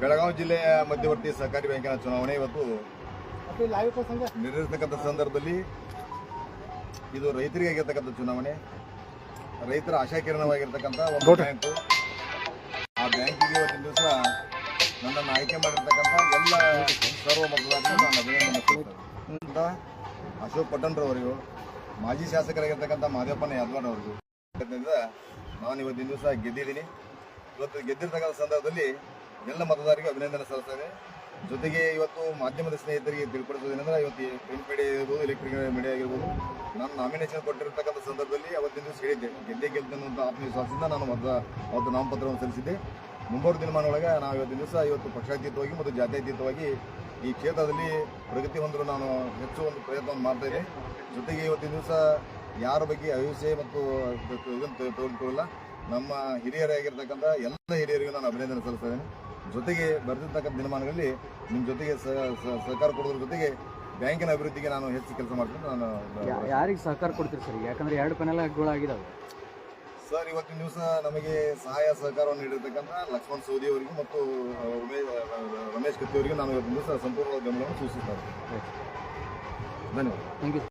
ಬೆಳಗಾವಿ ಜಿಲ್ಲೆಯ ಮಧ್ಯವರ್ತಿ ಸಹಕಾರಿ ಬ್ಯಾಂಕಿನ ಚುನಾವಣೆ ಇವತ್ತು ನಡೆದಿರ್ತಕ್ಕಂಥ ಸಂದರ್ಭದಲ್ಲಿ ಇದು ರೈತರಿಗೆ ಆಗಿರ್ತಕ್ಕಂಥ ಚುನಾವಣೆ. ರೈತರ ಆಶಾಕಿರಣವಾಗಿರ್ತಕ್ಕಂಥ ಒಂದು ಬ್ಯಾಂಕು. ಆ ಬ್ಯಾಂಕಿಗೆ ಇವತ್ತಿನ ದಿವಸ ನನ್ನನ್ನು ಆಯ್ಕೆ ಮಾಡಿರ್ತಕ್ಕಂಥ ಎಲ್ಲ ಸರ್ವ ಮತದಾರರು ನಾನು ಅಭಿನಂದನೆ ಅಶೋಕ್ ಪಟ್ಟಣ್ರವರಿಗೂ ಮಾಜಿ ಶಾಸಕರಾಗಿರ್ತಕ್ಕಂಥ ಮಾದೇಪ್ಪನ ಯಾದವಾಡ್ ಅವರಿಗೂ ನಾನು ಇವತ್ತಿನ ದಿವಸ ಗೆದ್ದಿದ್ದೀನಿ. ಇವತ್ತು ಗೆದ್ದಿರ್ತಕ್ಕಂಥ ಸಂದರ್ಭದಲ್ಲಿ ಎಲ್ಲ ಮತದಾರರಿಗೆ ಅಭಿನಂದನೆ ಸಲ್ಲಿಸ್ತೇವೆ ಜೊತೆಗೆ ಇವತ್ತು ಮಾಧ್ಯಮದ ಸ್ನೇಹಿತರಿಗೆ ತಿಳ್ಪಡಿಸೋದೇನೆಂದ್ರೆ ಇವತ್ತು ಪ್ರಿಂಟ್ ಮೀಡಿಯಾ ಇರ್ಬೋದು ಎಲೆಕ್ಟ್ರಿಕ್ ಮೀಡಿಯಾ ಆಗಿರ್ಬೋದು, ನಾನು ನಾಮಿನೇಷನ್ ಕೊಟ್ಟಿರ್ತಕ್ಕಂಥ ಸಂದರ್ಭದಲ್ಲಿ ಅವತ್ತಿನ ದಿವಸ ಹೇಳಿದ್ದೆ. ಗೆದ್ದೆ ಗೆಲ್ತೇನೆ ಆತ್ಮವಿಶ್ವಾಸದಿಂದ ನಾನು ಮತ, ಅವತ್ತು ನಾಮಪತ್ರವನ್ನು ಸಲ್ಲಿಸಿದ್ದೆ. ಮುಂಬರುವ ದಿನಮಾನೊಳಗೆ ನಾವು ಇವತ್ತಿನ ದಿವಸ ಇವತ್ತು ಪಕ್ಷಾತೀತವಾಗಿ ಮತ್ತು ಜಾತ್ಯತೀತವಾಗಿ ಈ ಕ್ಷೇತ್ರದಲ್ಲಿ ಪ್ರಗತಿ ಹೊಂದಲು ನಾನು ಹೆಚ್ಚು ಒಂದು ಪ್ರಯತ್ನವನ್ನು ಮಾಡ್ತಾ ಇದ್ದೆ ಜೊತೆಗೆ ಇವತ್ತಿನ ದಿವಸ ಯಾರ ಬಗ್ಗೆ ಅಹಿಂಸೆ ಮತ್ತು ಇದನ್ನು ತೆಗೆದುಕೊಳ್ಳಲ್ಲ ನಮ್ಮ ಹಿರಿಯರಾಗಿರ್ತಕ್ಕಂಥ ಎಲ್ಲ ಹಿರಿಯರಿಗೂ ನಾನು ಅಭಿನಂದನೆ ಸಲ್ಲಿಸ್ತೇನೆ ಜೊತೆಗೆ ಬರೆದಿರ್ತಕ್ಕಂಥ ದಿನಮಾನಗಳಲ್ಲಿ ನಿಮ್ಮ ಜೊತೆಗೆ ಸಹ- ಸಹ- ಸಹಕಾರ ಕೊಡೋದ್ರ ಜೊತೆಗೆ ಬ್ಯಾಂಕಿನ ಅಭಿವೃದ್ಧಿಗೆ ನಾನು ಹೆಚ್ಚು ಕೆಲಸ ಮಾಡ್ತೀನಿ ನಾನು ಯಾರಿಗೆ ಸಹಕಾರ ಕೊಡ್ತೀರಿ ಸರ್? ಯಾಕಂದ್ರೆ ಎರಡು ಪೆನಲ್ಗಳಾಗಿದ್ದಾವೆ ಸರ್ ಇವತ್ತಿನ ದಿವಸ ನಮಗೆ ಸಹಾಯ ಸಹಕಾರವನ್ನು ನೀಡಿರ್ತಕ್ಕಂಥ ಲಕ್ಷ್ಮಣ್ ಸೋದಿ ಅವರಿಗೂ ಮತ್ತು ಉಮೇಶ್ ರಮೇಶ್ ಕತ್ತಿ ಅವರಿಗೂ ನಾನು ಇವತ್ತಿನ ದಿವಸ ಸಂಪೂರ್ಣ ಗಮನವನ್ನು ಸೂಚಿಸ್ತಾ ಇದ್ದೀನಿ. ಧನ್ಯವಾದ. Thank you